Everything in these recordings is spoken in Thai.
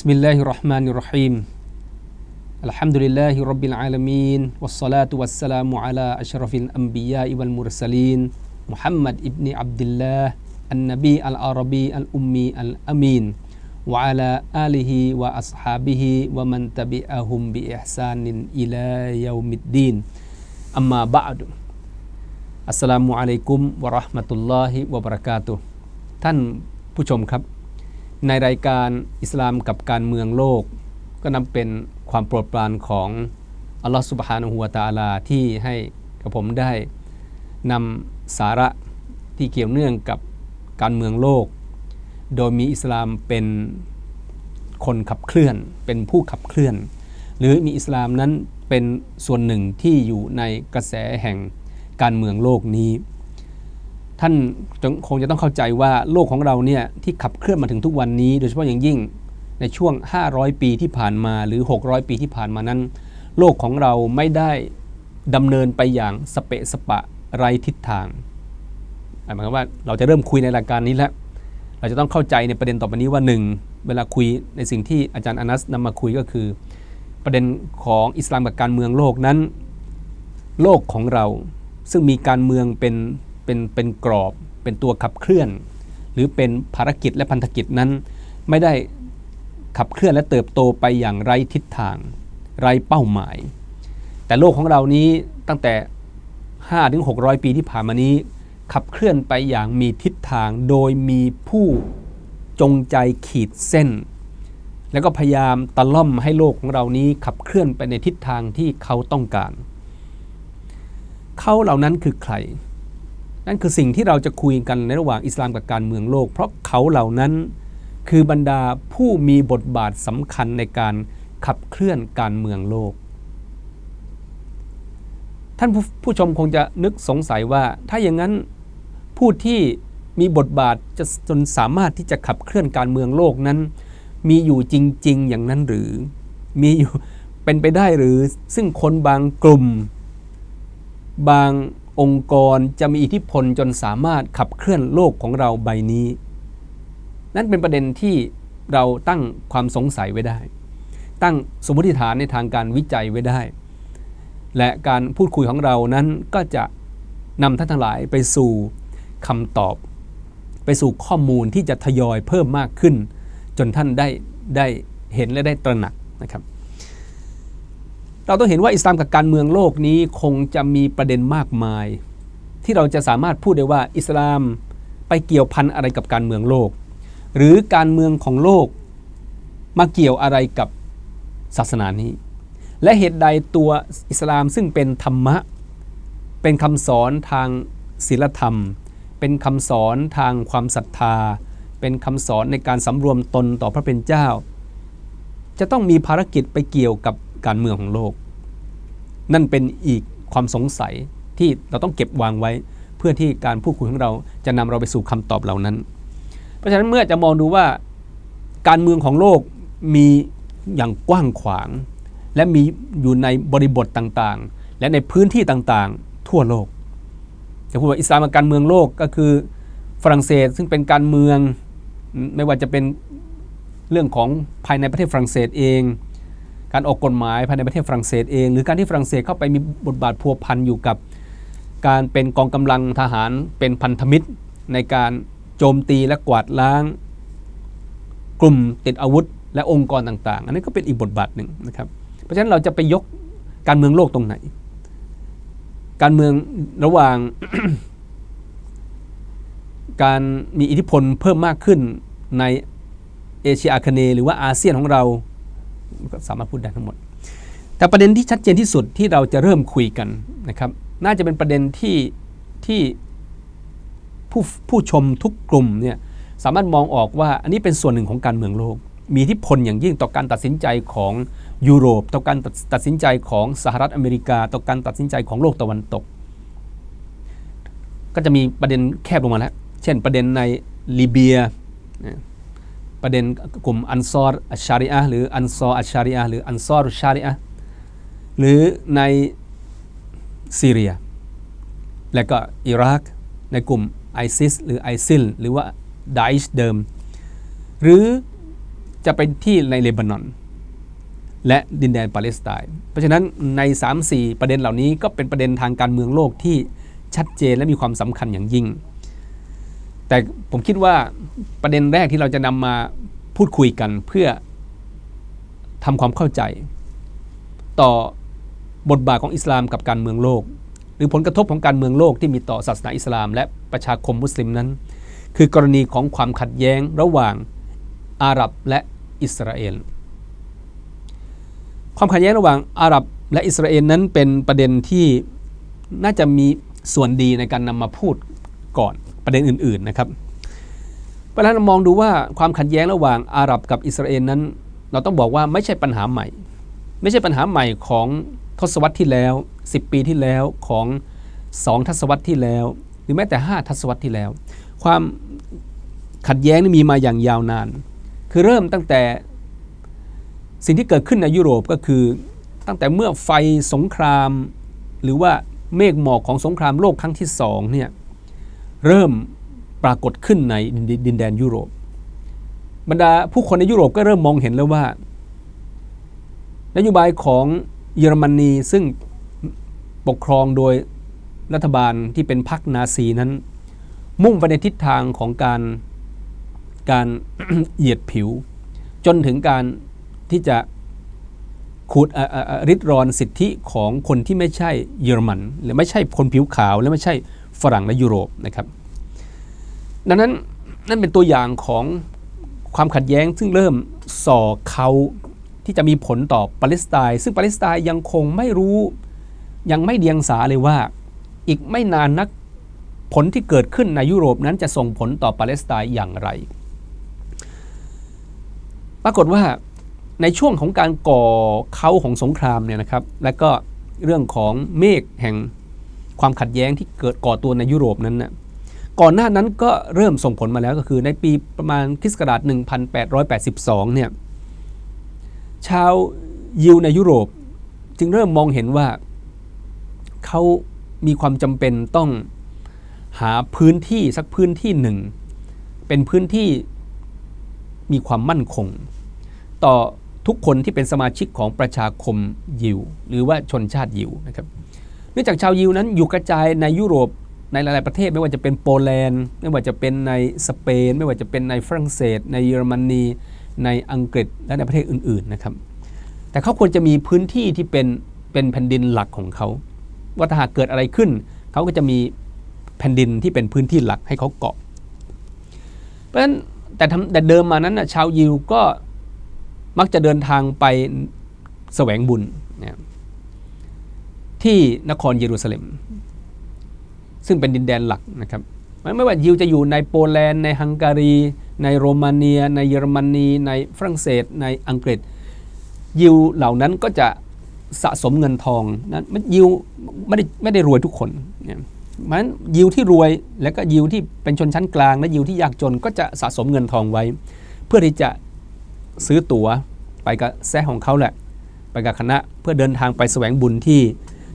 بسم الله الرحمن الرحيم الحمد لله رب العالمين والصلاة والسلام على أشرف الأنبياء والمرسلين محمد ابن عبد الله النبي العربي الأمي الأمين وعلى آله وأصحابه ومن تبعهم بإحسان إلى يوم الدين أما بعد อัสสลามุอะลัยกุมวะเราะห์มะตุลลอฮิวะบะเราะกาตุฮ์ท่านผู้ชมครับ ในรายการอิสลามกับการเมืองโลก ก็นับเป็นความโปรดปรานของอัลลอฮฺสุบฮานะฮูวตะอาลาที่ให้กับผมได้นำสาระที่เกี่ยวเนื่องกับการเมืองโลก โดยมีอิสลามเป็นคนขับเคลื่อน เป็นผู้ขับเคลื่อน หรือมีอิสลามนั้นเป็นส่วนหนึ่งที่อยู่ในกระแสแห่งการเมืองโลกนี้ ท่านคงจะต้องเข้าใจว่าโลกของเราเนี่ยที่ขับเคลื่อนมาถึงทุกวันนี้ โดยเฉพาะอย่างยิ่งในช่วง 500 ปีที่ผ่านมาหรือ 600 ปีที่ผ่านมานั้น โลกของเราไม่ได้ดำเนินไปอย่างสเปะสปะไรทิศทางหมายความว่าเราจะเริ่มคุยในรายการนี้แล้ว เราจะต้องเข้าใจในประเด็นต่อไปนี้ว่าหนึ่งเวลาคุยในสิ่งที่อาจารย์อนัสนำมาคุยก็คือ ประเด็นของอิสลามกับการเมืองโลกนั้น โลกของเราซึ่งมีการเมืองเป็น เป็นเป็นกรอบเป็นตัวขับเคลื่อน หรือเป็นภารกิจและพันธกิจนั้น ไม่ได้ขับเคลื่อนและเติบโตไปอย่างไรทิศทาง ไรเป้าหมาย แต่โลกของเรานี้ตั้งแต่5ถึง600 ปีที่ผ่านมานี้ ขับเคลื่อนไปอย่างมีทิศทางโดยมีผู้จงใจขีดเส้น แล้วก็พยายามตะล่อมให้โลกของเรานี้ขับเคลื่อนไปในทิศทางที่เขาต้องการ เขาเหล่านั้นคือใคร นั่นคือสิ่งที่เราจะคุยกันในระหว่างอิสลามกับการเมืองโลก เพราะเขาเหล่านั้นคือบรรดาผู้มีบทบาทสำคัญในการขับเคลื่อนการเมืองโลก ท่านผู้ชมคงจะนึกสงสัยว่าถ้าอย่างนั้นผู้ที่มีบทบาทจะจนสามารถที่จะขับเคลื่อนการเมืองโลกนั้น มีอยู่จริง ๆ อย่างนั้นหรือ มีอยู่เป็นไปได้หรือซึ่งคนบางกลุ่ม บาง องค์กรจะมีอิทธิพลจนสามารถขับเคลื่อนโลกของเราใบนี้ นั่นเป็นประเด็นที่เราตั้งความสงสัยไว้ได้ ตั้งสมมติฐานในทางการวิจัยไว้ได้ และการพูดคุยของเรานั้นก็จะนำท่านทั้งหลายไปสู่คำตอบ ไปสู่ข้อมูลที่จะทยอยเพิ่มมากขึ้น จนท่านได้ได้เห็นและได้ตระหนักนะครับ เราต้องเห็นว่าอิสลามกับการเมืองโลกนี้คงจะมีประเด็นมากมาย ที่เราจะสามารถพูดได้ว่าอิสลามไปเกี่ยวพันอะไรกับการเมืองโลก หรือการเมืองของโลกมาเกี่ยวอะไรกับศาสนานี้ และเหตุใดตัวอิสลามซึ่งเป็นธรรมะ เป็นคำสอนทางศีลธรรม เป็นคำสอนทางความศรัทธา เป็นคำสอนในการสำรวมตนต่อพระเป็นเจ้า จะต้องมีภารกิจไปเกี่ยวกับ การเมืองของโลก นั่นเป็นอีกความสงสัยที่เราต้องเก็บวางไว้ เพื่อที่การพูดคุยของเราจะนำเราไปสู่คำตอบเหล่านั้น เพราะฉะนั้นเมื่อจะมองดูว่าการเมืองของโลกมีอย่างกว้างขวาง และมีอยู่ในบริบทต่างๆ และในพื้นที่ต่างๆ ทั่วโลกจะพูดว่าอิสลามการเมืองโลกก็คือฝรั่งเศสซึ่งเป็นการเมืองไม่ว่าจะเป็นเรื่องของภายในประเทศฝรั่งเศสเอง การออกกฎหมายภายในประเทศฝรั่งเศสเอง หรือการที่ฝรั่งเศสเข้าไปมีบทบาทพัวพันอยู่กับ การเป็นกองกำลังทหารเป็นพันธมิตร ในการโจมตีและกวาดล้าง กลุ่มติดอาวุธ และองค์กรต่างๆ อันนี้ก็เป็นอีกบทบาทหนึ่งนะครับ เพราะฉะนั้นเราจะไปยกการเมืองโลกตรงไหน การเมืองระหว่าง การมีอิทธิพลเพิ่มมากขึ้นในเอเชียอาคเนย์หรือว่าอาเซียนของเรา สามารถพูดได้ทั้งหมด แต่ประเด็นที่ชัดเจนที่สุดที่เราจะเริ่มคุยกันนะครับ น่าจะเป็นประเด็นที่ที่ผู้ผู้ชมทุกกลุ่มเนี่ยสามารถมองออกว่าอันนี้เป็นส่วนหนึ่งของการเมืองโลก มีทธิพลอย่างยิ่งต่อการตัดสินใจของยุโรป ต่อการตัดสินใจของสหรัฐอเมริกา ต่อการตัดสินใจของโลกตะวันตก ก็จะมีประเด็นแคบลงมาแล้ว เช่นประเด็นในลิเบีย ประเด็นกลุ่มอันซอรอัชชาริอะหรืออันซออัชชาริอะหรืออันซอรชาริอะหรือในซีเรีย และก็อิรักในกลุ่มไอซิสหรือไอซิลหรือว่าดาอิชเดิม หรือจะเป็นที่ในเลบานอน และดินแดนปาเลสไตน์เพราะฉะนั้นใน 3-4 ประเด็นเหล่านี้ก็เป็นประเด็นทางการเมืองโลกที่ชัดเจนและมีความสำคัญอย่างยิ่ง แต่ผมคิดว่าประเด็นแรกที่เราจะนำมาพูดคุยกันเพื่อทำความเข้าใจ ต่อบทบาทของอิสลามกับการเมืองโลก หรือผลกระทบของการเมืองโลกที่มีต่อศาสนาอิสลาม และประชาคมมุสลิมนั้น คือกรณีของความขัดแย้งระหว่างอาหรับและอิสราเอลความขัดแย้งระหว่างอาหรับและอิสราเอลนั้นเป็นประเด็นที่น่าจะมีส่วนดีในการนำมาพูดก่อน ประเด็นอื่นๆนะครับเวลาเรามองดูว่าความขัดแย้งระหว่างอาหรับกับอิสราเอลนั้น เราต้องบอกว่าไม่ใช่ปัญหาใหม่ ไม่ใช่ปัญหาใหม่ของทศวรรษที่แล้ว 10 ปีที่แล้วของ 2 ทศวรรษที่แล้ว หรือแม้แต่ 5 ทศวรรษที่แล้ว ความขัดแย้งนี่มีมาอย่างยาวนาน คือเริ่มตั้งแต่สิ่งที่เกิดขึ้นในยุโรปก็คือตั้งแต่เมื่อไฟสงคราม หรือว่าเมฆหมอกของสงครามโลกครั้งที่สองเนี่ย เริ่มปรากฏขึ้นในดินแดนยุโรป บรรดาผู้คนในยุโรปก็เริ่มมองเห็นแล้วว่า นโยบายของเยอรมนีซึ่งปกครองโดยรัฐบาลที่เป็นพรรคนาซีนั้น มุ่งไปในทิศทางของการการเหยียดผิว จนถึงการที่จะขูดริดรอนสิทธิของคนที่ไม่ใช่เยอรมัน หรือไม่ใช่คนผิวขาว และไม่ใช่ ฝรั่งและยุโรปนะครับ ดังนั้นนั่นเป็นตัวอย่างของความขัดแย้งซึ่งเริ่มส่อเขาที่จะมีผลต่อปาเลสไตน์ซึ่งปาเลสไตน์ยังคงไม่รู้ยังไม่เดียงสาเลยว่า อีกไม่นานนักผลที่เกิดขึ้นในยุโรปนั้นจะส่งผลต่อปาเลสไตน์อย่างไร ปรากฏว่าในช่วงของการก่อเขาของสงครามเนี่ยนะครับ และก็เรื่องของเมฆแห่ง ความขัดแย้งที่เกิดก่อตัวในยุโรปนั้นนะก่อนหน้านั้นก็เริ่มส่งผลมาแล้วก็คือในปีประมาณคริสต์ศักราช1882 เนี่ย ชาวยิวในยุโรปจึงเริ่มมองเห็นว่าเขามีความจำเป็นต้องหาพื้นที่สักพื้นที่หนึ่ง เป็นพื้นที่มีความมั่นคง ต่อทุกคนที่เป็นสมาชิกของประชาคมยิว หรือว่าชนชาติยิวนะครับ เนื่องจากชาวยิวนั้นอยู่กระจายในยุโรปในหลาย ๆ ประเทศไม่ว่าจะเป็นโปแลนด์ ไม่ว่าจะเป็นในสเปน ไม่ว่าจะเป็นในฝรั่งเศส ในเยอรมนีในอังกฤษและในประเทศอื่น ๆ นะครับ แต่เขาควรจะมีพื้นที่ที่เป็นเป็นแผ่นดินหลักของเขา ว่าถ้าหากเกิดอะไรขึ้น เขาก็จะมีแผ่นดินที่เป็นพื้นที่หลักให้เขาเกาะ เพราะฉะนั้นแต่แต่เดิมมานั้นนะชาวยิวก็มักจะเดินทางไปแสวงบุญนะ ที่นครเยรูซาเล็ม ซึ่งเป็นดินแดนหลักนะครับไม่ว่ายิวจะอยู่ในโปแลนด์ในฮังการี ในโรมาเนีย ในเยอรมนีในฝรั่งเศส ในอังกฤษ ยิวเหล่านั้นก็จะสะสมเงินทองนั้นยิวไม่ได้ไม่ได้รวยทุกคนเนี่ยมันยิวที่รวยและก็ยิวที่เป็นชนชั้นกลาง และยิวที่ยากจนก็จะสะสมเงินทองไว้ เพื่อที่จะซื้อตั๋วไปกับแซ่ของเขาแหละ ไปกับคณะเพื่อเดินทางไปแสวงบุญที่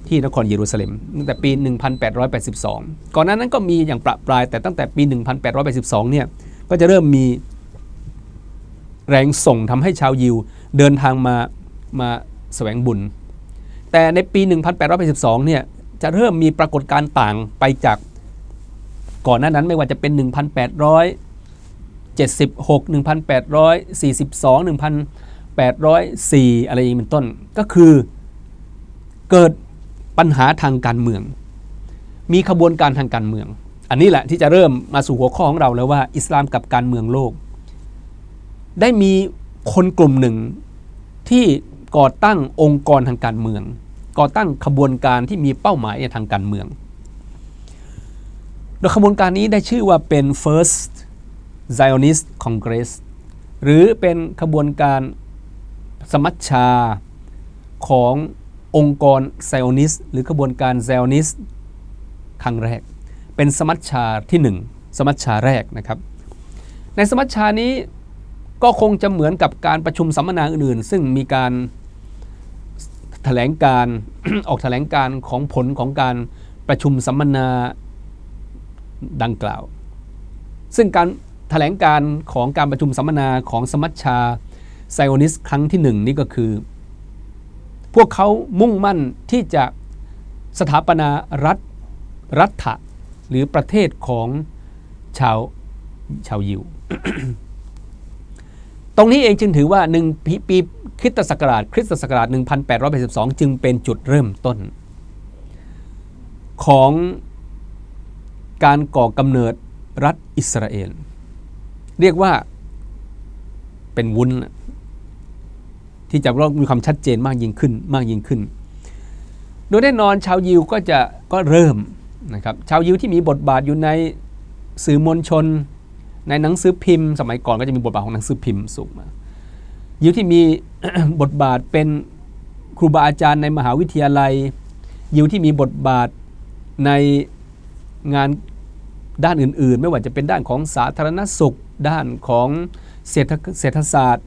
ที่นครเยรูซาเล็มตั้งแต่ปี 1882 ก่อนหน้านั้นก็มีอย่างประปราย แต่ตั้งแต่ปี 1882 เนี่ยก็จะเริ่มมีแรงส่งทำให้ชาวยิวเดินทางมามาแสวงบุญ แต่ในปี 1882 เนี่ยจะเริ่มมีปรากฏการณ์ต่างไปจากก่อนหน้านั้นไม่ว่าจะเป็น 1876 1842 1804 อะไรอย่างนี้เป็นต้น ก็คือเกิด ปัญหาทางการเมือง มีขบวนการทางการเมือง อันนี้แหละที่จะเริ่มมาสู่หัวข้อของเราแล้วว่า อิสลามกับการเมืองโลก ได้มีคนกลุ่มหนึ่งที่ก่อตั้งองค์กรทางการเมือง ก่อตั้งขบวนการที่มีเป้าหมายทางการเมือง โดยขบวนการนี้ได้ชื่อว่าเป็น First Zionist Congress หรือเป็นขบวนการสมัชชาของ องค์กรไซออนิสหรือขบวนการไซออนิสครั้งแรก เป็นสมัชชาที่ 1 สมัชชาแรกนะครับ ในสมัชชานี้ก็คงจะเหมือนกับการประชุมสัมมนาอื่นๆ ซึ่งมีการแถลงการออกแถลงการของผลของการประชุมสัมมนาดังกล่าว ซึ่งการถแถลงการของการประชุมสัมมนาของสมัชชาไซโอนิสครั้งที่หนึ่งนี่ก็คือ พวกเขามุ่งมั่นที่จะสถาปนารัฐรัฐะหรือประเทศของชาวชาวยิว ตรงนี้เองจึงถือว่าหนึ่งปีปีคริสตศักราชคริสตศักราช 1882 จึงเป็นจุดเริ่มต้น ของการก่อกำเนิดรัฐอิสราเอล เรียกว่าเป็นวุ้น ที่จะมีความชัดเจนมากยิ่งขึ้นมากยิ่งขึ้น โดยแน่นอนชาวยิวก็จะก็เริ่มนะครับชาวยิวที่มีบทบาทอยู่ในสื่อมวลชน ในหนังสือพิมพ์ สมัยก่อนก็จะมีบทบาทของหนังสือพิมพ์สูงมายิวที่มีบทบาทเป็นครูบาอาจารย์ในมหาวิทยาลัย ยิวที่มีบทบาทในงานด้านอื่น ๆ ไม่ว่าจะเป็นด้านของสาธารณสุข ด้านของเศรษฐศาสตร์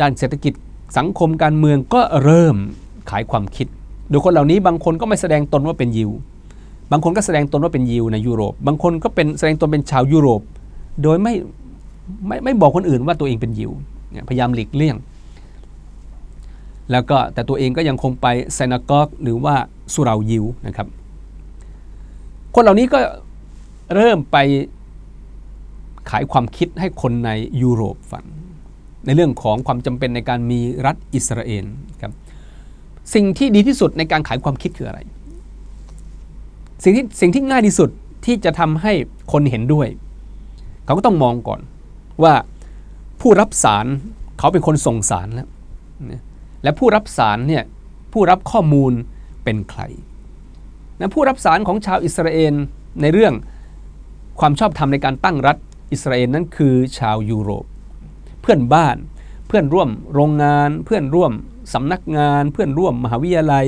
ด้านเศรษฐกิจสังคมการเมืองก็เริ่มขายความคิด โดยคนเหล่านี้บางคนก็ไม่แสดงตนว่าเป็นยิว บางคนก็แสดงตนว่าเป็นยิวในยุโรป บางคนก็เป็นแสดงตนเป็นชาวยุโรป โดยไม่ไม่ไม่บอกคนอื่นว่าตัวเองเป็นยิว พยายามหลีกเลี่ยง แล้วก็แต่ตัวเองก็ยังคงไปไซนากอกหรือว่าสุรายิวนะครับ คนเหล่านี้ก็เริ่มไปขายความคิดให้คนในยุโรปฟัง ในเรื่องของความจำเป็นในการมีรัฐอิสราเอลครับสิ่งที่ดีที่สุดในการขายความคิดคืออะไร สิ่งที่สิ่งที่ง่ายที่สุดที่จะทำให้คนเห็นด้วย เขาก็ต้องมองก่อนว่าผู้รับสารเขาเป็นคนส่งสารแล้วนะและผู้รับสารเนี่ยผู้รับข้อมูลเป็นใครนะผู้รับสารของชาวอิสราเอลในเรื่องความชอบธรรมในการตั้งรัฐอิสราเอลนั้นคือชาวยุโรป พื่อนบ้าน เพื่อนร่วมโรงงาน เพื่อนร่วมสำนักงาน เพื่อนร่วมมหาวิทยาลัย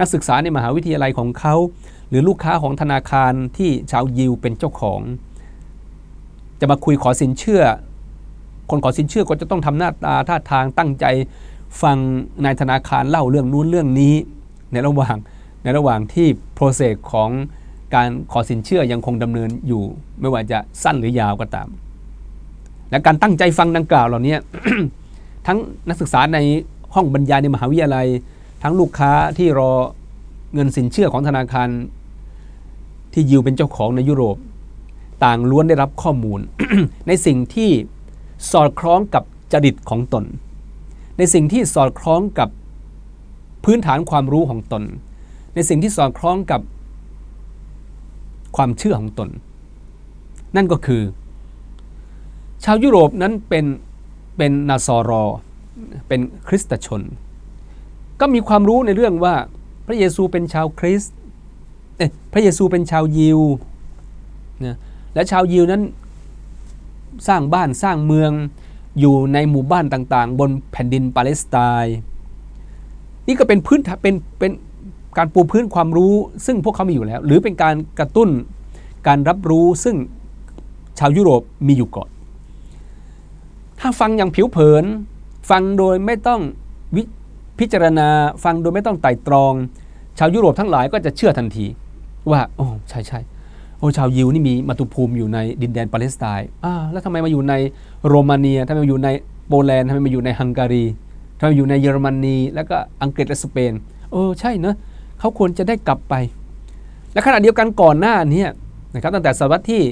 นักศึกษาในมหาวิทยาลัยของเขา หรือลูกค้าของธนาคารที่ชาวยิวเป็นเจ้าของ จะมาคุยขอสินเชื่อ คนขอสินเชื่อก็จะต้องทำหน้าตาท่าทางตั้งใจฟังนายธนาคารเล่าเรื่องนู้นเรื่องนี้ ในระหว่างในระหว่างที่โปรเซสของการขอสินเชื่อยังคงดำเนินอยู่ ไม่ว่าจะสั้นหรือยาวก็ตาม และการตั้งใจฟังดังกล่าวเหล่านี้ทั้งนักศึกษาในห้องบรรยายในมหาวิทยาลัย ทั้งลูกค้าที่รอเงินสินเชื่อของธนาคาร ที่ยิวเป็นเจ้าของในยุโรป ต่างล้วนได้รับข้อมูล ในสิ่งที่สอดคล้องกับจริตของตน ในสิ่งที่สอดคล้องกับพื้นฐานความรู้ของตน ในสิ่งที่สอดคล้องกับความเชื่อของตน นั่นก็คือ ชาวยุโรปนั้นเป็นเป็นนาซอรอ เป็นคริสตชน ก็มีความรู้ในเรื่องว่าพระเยซูเป็นชาวคริสต์เอ๊ะพระเยซูเป็นชาวยิวนะและชาวยิวนั้นสร้างบ้านสร้างเมืองอยู่ในหมู่บ้านต่างๆ บนแผ่นดินปาเลสไตน์นี่ก็เป็นพื้นเป็นเป็นการปูพื้นความรู้ซึ่งพวกเขามีอยู่แล้ว หรือเป็นการกระตุ้นการรับรู้ซึ่งชาวยุโรปมีอยู่ก่อน ถ้าฟังอย่างผิวเผิน ฟังโดยไม่ต้องวิพิจารณา ฟังโดยไม่ต้องไต่ตรอง ชาวยุโรปทั้งหลายก็จะเชื่อทันที ว่า โอ้ใช่ใช่โอ้ชาวยิวนี่มีมาตุภูมิอยู่ในดินแดนปาเลสไตน์อ่าแล้วทำไมมาอยู่ในโรมาเนียทำไมมาอยู่ในโปแลนด์ทำไมมาอยู่ในฮังการีทำไมอยู่ในเยอรมนีแล้วก็อังกฤษและสเปนเออใช่เนอะเขาควรจะได้กลับไป และขณะเดียวกันก่อนหน้านี้นะครับตั้งแต่ศตวรรษที่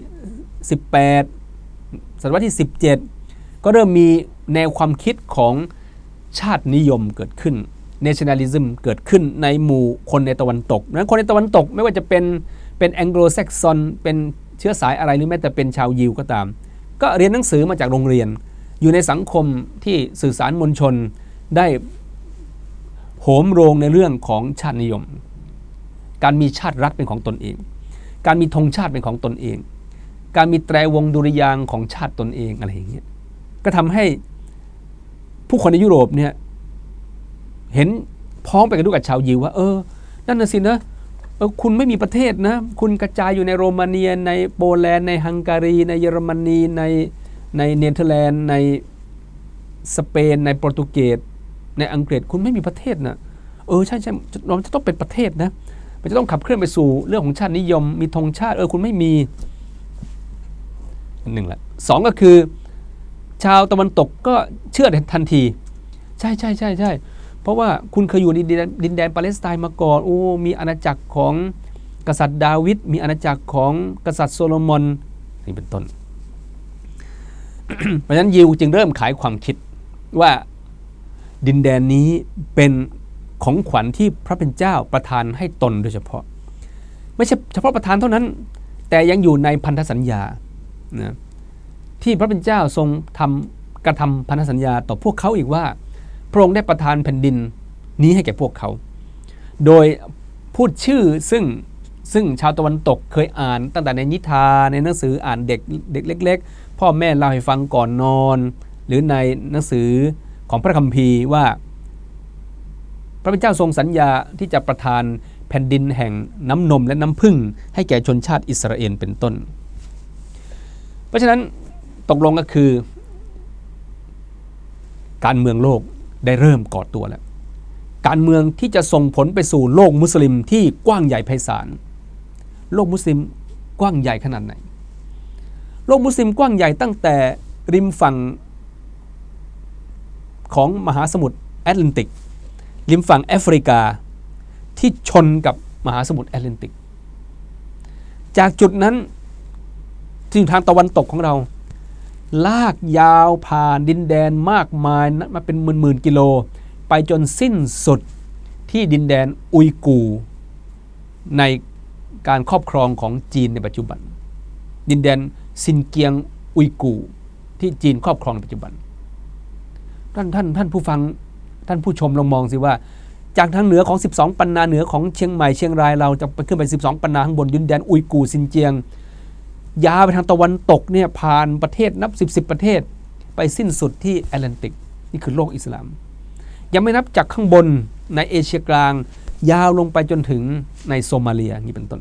18ศตวรรษที่ 17 ก็เริ่มมีแนวความคิดของชาตินิยมเกิดขึ้น nationalism เกิดขึ้นในหมู่คนในตะวันตกนั้นคนในตะวันตกไม่ว่าจะเป็นเป็นแองโกลแซกซอนเป็นเชื้อสายอะไรหรือแม้แต่เป็นชาวยิวก็ตาม ก็เรียนหนังสือมาจากโรงเรียน อยู่ในสังคมที่สื่อสารมวลชนได้โหมโรงในเรื่องของชาตินิยม การมีชาติรัฐเป็นของตนเอง การมีธงชาติเป็นของตนเอง การมีแตรวงดุริยางของชาติตนเองอะไรอย่างเงี้ย ก็ทำให้ผู้คนในยุโรปเนี่ยเห็นพ้องไปกันด้วยกับชาวยิวว่า เออ นั่นน่ะสินะเออคุณไม่มีประเทศนะ คุณกระจายอยู่ในโรมาเนีย ในโปแลนด์ ในฮังการี ในเยอรมนีในในเนเธอร์แลนด์ ในสเปน ในโปรตุเกส ในอังกฤษ คุณไม่มีประเทศนะเออใช่ใช่เราจะต้องเป็นประเทศนะ มันจะต้องขับเคลื่อนไปสู่เรื่องของชาตินิยม มีธงชาติ เออคุณไม่มีหนึ่งละสองก็คือ ชาวตะวันตกก็เชื่อทันที ใช่ใช่ใช่ใช่เพราะว่าคุณเคยอยู่ในดินแดนดินแดนปาเลสไตน์มาก่อนโอ้มีอาณาจักรของกษัตริย์ดาวิดมีอาณาจักรของกษัตริย์โซโลมอนนี่เป็นต้น เพราะฉะนั้นยิวจึงเริ่มขายความคิดว่าดินแดนนี้เป็นของขวัญที่พระเป็นเจ้าประทานให้ตนโดยเฉพาะ ไม่ใช่เฉพาะประทานเท่านั้น แต่ยังอยู่ในพันธสัญญานะ ที่พระเป็นเจ้าทรงทำกระทำพันธสัญญาต่อพวกเขาอีกว่า พระองค์ได้ประทานแผ่นดินนี้ให้แก่พวกเขา โดยพูดชื่อซึ่งซึ่งชาวตะวันตกเคยอ่านตั้งแต่ในนิทานในหนังสืออ่านเด็กเด็กเล็ก ๆ พ่อแม่เล่าให้ฟังก่อนนอน หรือในหนังสือของพระคัมภีร์ว่า พระเป็นเจ้าทรงสัญญาที่จะประทานแผ่นดินแห่งน้ำนมและน้ำพึ่งให้แก่ชนชาติอิสราเอลเป็นต้น เพราะฉะนั้น ตกลงก็คือ การเมืองโลกได้เริ่มก่อตัวแล้ว การเมืองที่จะส่งผลไปสู่โลกมุสลิมที่กว้างใหญ่ไพศาล โลกมุสลิมกว้างใหญ่ขนาดไหน โลกมุสลิมกว้างใหญ่ตั้งแต่ริมฝั่งของมหาสมุทรแอตแลนติก ริมฝั่งแอฟริกาที่ชนกับมหาสมุทรแอตแลนติก จากจุดนั้นที่อยู่ทางตะวันตกของเรา ลากยาวผ่านดินแดนมากมายมาเป็นหมื่นๆกิโล ไปจนสิ้นสุดที่ดินแดนอุยกู ในการครอบครองของจีนในปัจจุบัน ดินแดนซินเกียงอุยกู ที่จีนครอบครองในปัจจุบัน ท่านท่านท่านผู้ฟังท่านผู้ชมลองมองสิว่า จากทางเหนือของ 12 ปันนาเหนือของเชียงใหม่เชียงรายเราจะไปขึ้นไป 12 ปันนาข้างบนดินแดนอุยกูซินเจียง ยาวไปทางตะวันตกเนี่ยผ่านประเทศนับ 10บสประเทศ ไปสิ้นสุดที่แอตแลนติก นี่คือโลกอิสลาม ยังไม่นับจากข้างบนในเอเชียกลาง ยาวลงไปจนถึงในโซมาเลียนี่เป็นต้น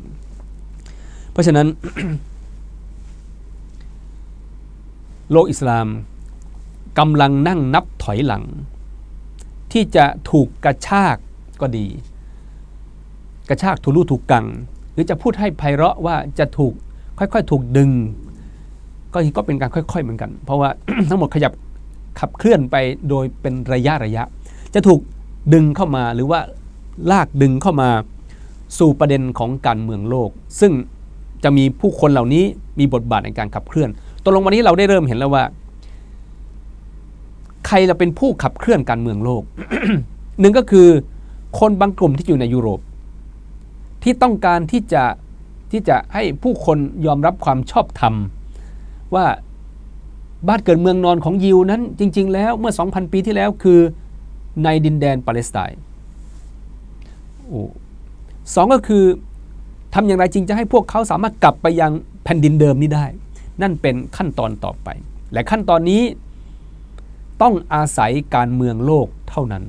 เพราะฉะนั้น โลกอิสลามกำลังนั่งนับถอยหลัง ที่จะถูกกระชากก็ดี กระชากทุลุถูกกัง หรือจะพูดให้ไพเราะว่าจะถูก ค่อยๆ ถูกดึง ก็ก็เป็นการค่อยๆเหมือนกัน เพราะว่าทั้งหมดขยับขับเคลื่อนไปโดยเป็นระยะระยะ จะถูกดึงเข้ามาหรือว่าลากดึงเข้ามาสู่ประเด็นของการเมืองโลก ซึ่งจะมีผู้คนเหล่านี้มีบทบาทในการขับเคลื่อนตกลงวันนี้เราได้เริ่มเห็นแล้วว่า ใครจะเป็นผู้ขับเคลื่อนการเมืองโลกหนึ่งก็คือคนบางกลุ่มที่อยู่ในยุโรป ที่ต้องการที่จะ ที่จะให้ผู้คนยอมรับความชอบธรรม ว่าบ้านเกิดเมืองนอนของยิวนั้นจริง ๆ แล้วเมื่อ 2,000 ปีที่แล้วคือในดินแดนปาเลสไตน์สองก็คือทำอย่างไรจริงจะให้พวกเขาสามารถกลับไปยังแผ่นดินเดิมนี้ได้ นั่นเป็นขั้นตอนต่อไป และขั้นตอนนี้ต้องอาศัยการเมืองโลกเท่านั้น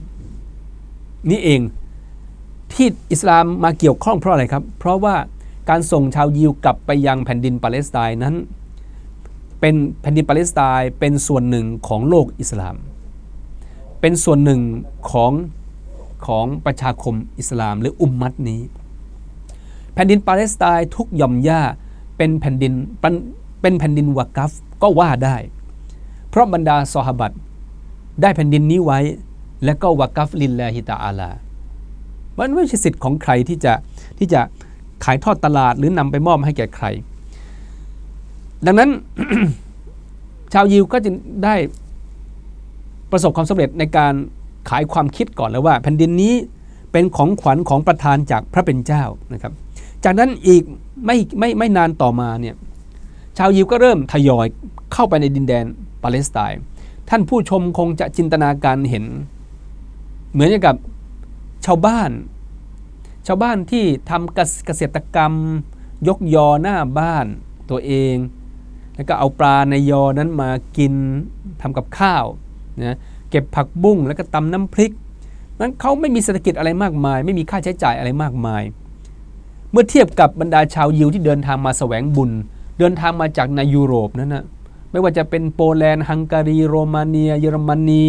นี่เองที่อิสลามมาเกี่ยวข้องเพราะอะไรครับ เพราะว่า การส่งชาวยิวกลับไปยังแผ่นดินปาเลสไตน์นั้น เป็นแผ่นดินปาเลสไตน์เป็นส่วนหนึ่งของโลกอิสลาม เป็นส่วนหนึ่งของของประชาคมอิสลามหรืออุมมัตนี้ แผ่นดินปาเลสไตน์ทุกย่อมหญ้าเป็นแผ่นดินเป็นแผ่นดินวากัฟก็ว่าได้ เพราะบรรดาซอฮาบัตได้แผ่นดินนี้ไว้ และก็วากัฟลินลาฮิตาอาลามันไม่ใช่สิทธิ์ของใครที่จะที่จะ ขายทอดตลาดหรือนำไปมอบให้แก่ใคร ดังนั้นชาวยิวก็จะได้ประสบความสำเร็จในการขายความคิดก่อนแล้วว่า แผ่นดินนี้เป็นของขวัญของประธานจากพระเป็นเจ้านะครับ จากนั้นอีกไม่ไม่ไม่นานต่อมาเนี่ยชาวยิวก็เริ่มทยอยเข้าไปในดินแดนปาเลสไตน์ท่านผู้ชมคงจะจินตนาการเห็น เหมือนกับชาวบ้าน ชาวบ้านที่ทำเกษตรกรรม ยกยอหน้าบ้านตัวเอง แล้วก็เอาปลาในยอนั้นมากินทำกับข้าวนะเก็บผักบุ้งแล้วก็ตำน้ำพริกนั้นเขาไม่มีเศรษฐกิจอะไรมากมาย ไม่มีค่าใช้จ่ายอะไรมากมาย เมื่อเทียบกับบรรดาชาวยิวที่เดินทางมาแสวงบุญ เดินทางมาจากในยุโรปนั้นนะไม่ว่าจะเป็นโปแลนด์ฮังการี โรมาเนีย เยอรมนี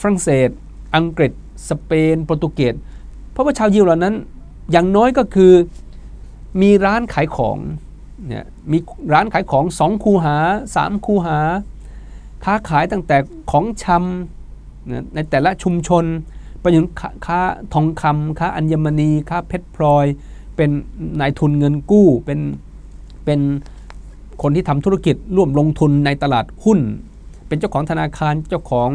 ฝรั่งเศส อังกฤษ สเปน โปรตุเกส เพราะว่าชาวยิวเหล่านั้นอย่างน้อยก็คือมีร้านขายของเนี่ยมีร้านขายของสองคูหาสามคูหา ค้าขายตั้งแต่ของชำในแต่ละชุมชนไปถึงค้าค้าทองคำค้าอัญมณีค้าเพชรพลอย เป็นนายทุนเงินกู้เป็นเป็นคนที่ทำธุรกิจร่วมลงทุนในตลาดหุ้น เป็นเจ้าของธนาคารเจ้าของ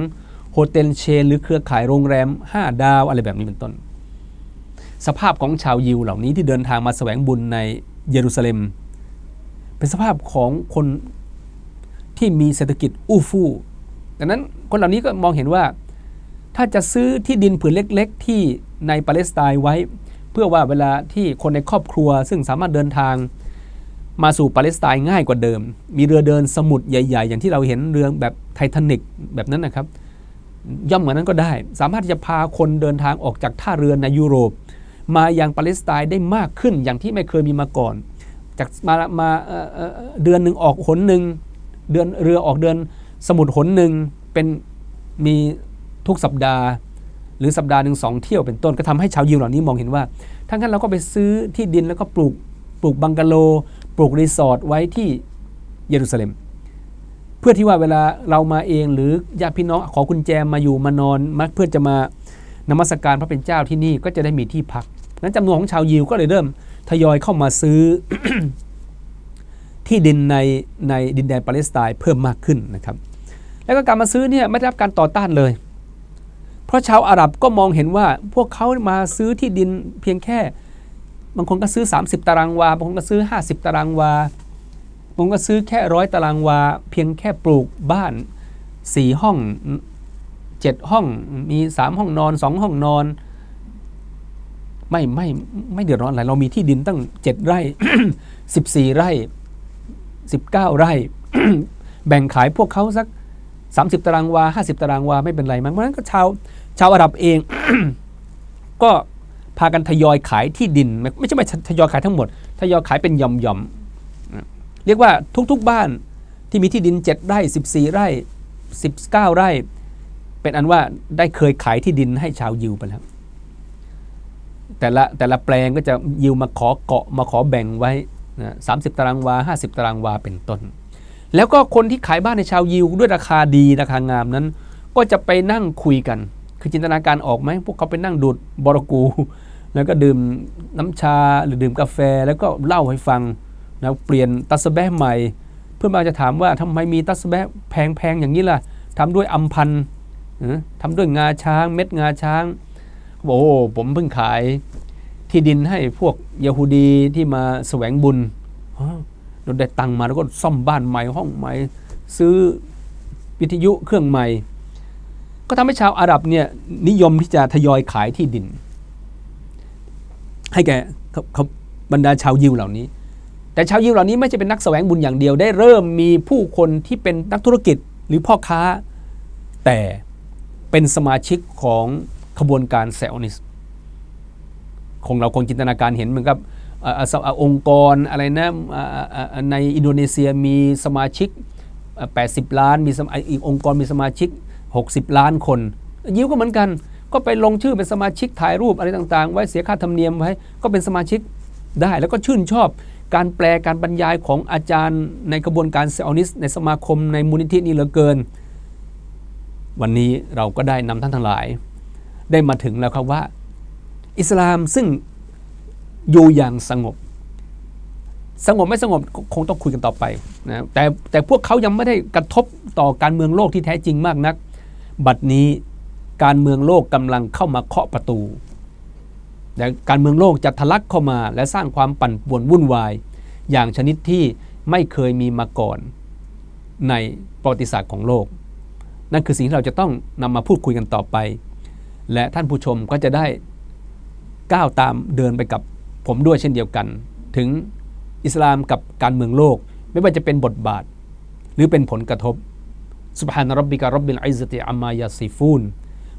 โฮเทลเชน หรือเครือข่ายโรงแรม 5 ดาวอะไรแบบนี้เป็นต้น สภาพของชาวยิวเหล่านี้ที่เดินทางมาแสวงบุญในเยรูซาเล็ม เป็นสภาพของคนที่มีเศรษฐกิจอู้ฟู่ดังนั้นคนเหล่านี้ก็มองเห็นว่า ถ้าจะซื้อที่ดินผืนเล็ก ๆ ที่ในปาเลสไตน์ไว้ เพื่อว่าเวลาที่คนในครอบครัว ซึ่งสามารถเดินทางมาสู่ปาเลสไตน์ง่ายกว่าเดิม มีเรือเดินสมุทรใหญ่ ๆ อย่างที่เราเห็นเรือแบบไททานิกแบบนั้นนะครับ ย่อมเหมือนนั้นก็ได้ สามารถที่จะพาคนเดินทางออกจากท่าเรือในยุโรป มายังปาเลสไตน์ได้มากขึ้นอย่างที่ไม่เคยมีมาก่อน จากมามาเดือนหนึ่งออกหนหนึ่งเดือนเรือออกเดือนสมุทรหนหนึ่งเป็นมีทุกสัปดาห์ หรือสัปดาห์หนึ่งสองเที่ยวเป็นต้นก็ทำให้ชาวยิวเหล่านี้มองเห็นว่าถ้างั้นเราก็ไปซื้อที่ดินแล้วก็ปลูกปลูกบังกะโล ปลูกรีสอร์ทไว้ที่เยรูซาเล็ม เพื่อที่ว่าเวลาเรามาเองหรือญาติพี่น้องขอกุญแจมาอยู่มานอนมาเพื่อจะมานมัสการพระเป็นเจ้าที่นี่ก็จะได้มีที่พัก นั้นจำนวนของชาวยิวก็เลยเริ่มทยอยเข้ามาซื้อที่ดินในในดินแดนปาเลสไตน์เพิ่มมากขึ้นนะครับ แล้วก็การมาซื้อเนี่ยไม่ได้รับการต่อต้านเลย เพราะชาวอาหรับก็มองเห็นว่าพวกเขามาซื้อที่ดินเพียงแค่ บางคนก็ซื้อ 30 ตารางวา บางคนก็ซื้อ 50 ตารางวา บางคนก็ซื้อแค่ร้อยตารางวา เพียงแค่ปลูกบ้าน 4 ห้อง 7 ห้อง มี 3 ห้องนอน 2 ห้องนอน ไม่ไม่ไม่เดือดร้อนอะไรเรามีที่ดินตั้ง7ไร่14ไร่19ไร่ แบ่งขายพวกเขาสัก30ตารางวา50ตารางวาไม่เป็นไรมั้งเพราะนั้นก็ชาวชาวอาหรับเอง ก็พากันทยอยขายที่ดิน ไม่ไม่ใช่ว่ทยอยขายทั้งหมด ทยอยขายเป็นหย่อมเรียกว่าทุกๆบ้านที่มีที่ดิน7ไร่14ไร่19ไร่ เป็นอันว่าได้เคยขายที่ดินให้ชาวยิวไปแล้ว แต่ละแต่ละแปลงก็จะยิวมาขอเกาะมาขอแบ่งไว้นะสามสิบตารางวา 50 ตารางวาเป็นต้น แล้วก็คนที่ขายบ้านในชาวยิวด้วยราคาดีราคางามนั้น ก็จะไปนั่งคุยกัน คือจินตนาการออกไหมพวกเขาไปนั่งดูดบรกู แล้วก็ดื่มน้ำชาหรือดื่มกาแฟแล้วก็เล่าให้ฟังแล้วเปลี่ยนตัสแบะใหม่ เพื่อนบางจะถามว่าทำไมมีตัสแบะแพงๆอย่างนี้ล่ะทำด้วยอัมพันธ์เออทำด้วยงาช้าง เม็ดงาช้าง บอกโอ้ผมเพิ่งขายที่ดินให้พวกยะฮูดีที่มาแสวงบุญอ๋อเราได้ตังค์มาแล้วก็ซ่อมบ้านใหม่ห้องใหม่ ซื้อวิทยุเครื่องใหม่ ก็ทำให้ชาวอาหรับเนี่ยนิยมที่จะทยอยขายที่ดิน ให้แก่เขาเขาบรรดาชาวยิวเหล่านี้ แต่ชาวยิวเหล่านี้ไม่ใช่เป็นนักแสวงบุญอย่างเดียว ได้เริ่มมีผู้คนที่เป็นนักธุรกิจหรือพ่อค้า แต่เป็นสมาชิกของ ขบวนการเซลนิสคงเราคงจินตนาการเห็นเหมือนกับองค์กรอะไรนะในอินโดนีเซียมีสมาชิก 80 ล้าน มีอีกองค์กรมีสมาชิก 60 ล้านคน ยิวก็เหมือนกัน ก็ไปลงชื่อเป็นสมาชิกถ่ายรูปอะไรต่างๆ ไว้เสียค่าธรรมเนียมไว้ก็เป็นสมาชิกได้แล้วก็ชื่นชอบการแปลการบรรยายของอาจารย์ในกระบวนการเซอนิส ในสมาคมในมูลนิธินี้เหลือเกิน วันนี้เราก็ได้นำท่านทั้งหลาย ได้มาถึงแล้วครับว่า อิสลามซึ่งอยู่อย่างสงบ สงบไม่สงบคงต้องคุยกันต่อไปนะแต่แต่พวกเขายังไม่ได้กระทบต่อการเมืองโลกที่แท้จริงมากนัก บัดนี้การเมืองโลกกำลังเข้ามาเคาะประตูแต่การเมืองโลกจะทะลักเข้ามา และสร้างความปั่นป่วนวุ่นวาย อย่างชนิดที่ไม่เคยมีมาก่อนในประวัติศาสตร์ของโลก นั่นคือสิ่งที่เราจะต้องนำมาพูดคุยกันต่อไป และท่านผู้ชมก็จะได้ก้าวตามเดินไปกับผมด้วยเช่นเดียวกัน ถึงอิสลามกับการเมืองโลก ไม่ว่าจะเป็นบทบาท หรือเป็นผลกระทบ سبحان ربك رب العزة عما يصفون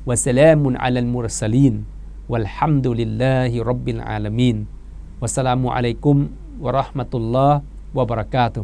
وسلام على المرسلين والحمد لله رب العالمين والسلام عليكم ورحمة الله وبركاته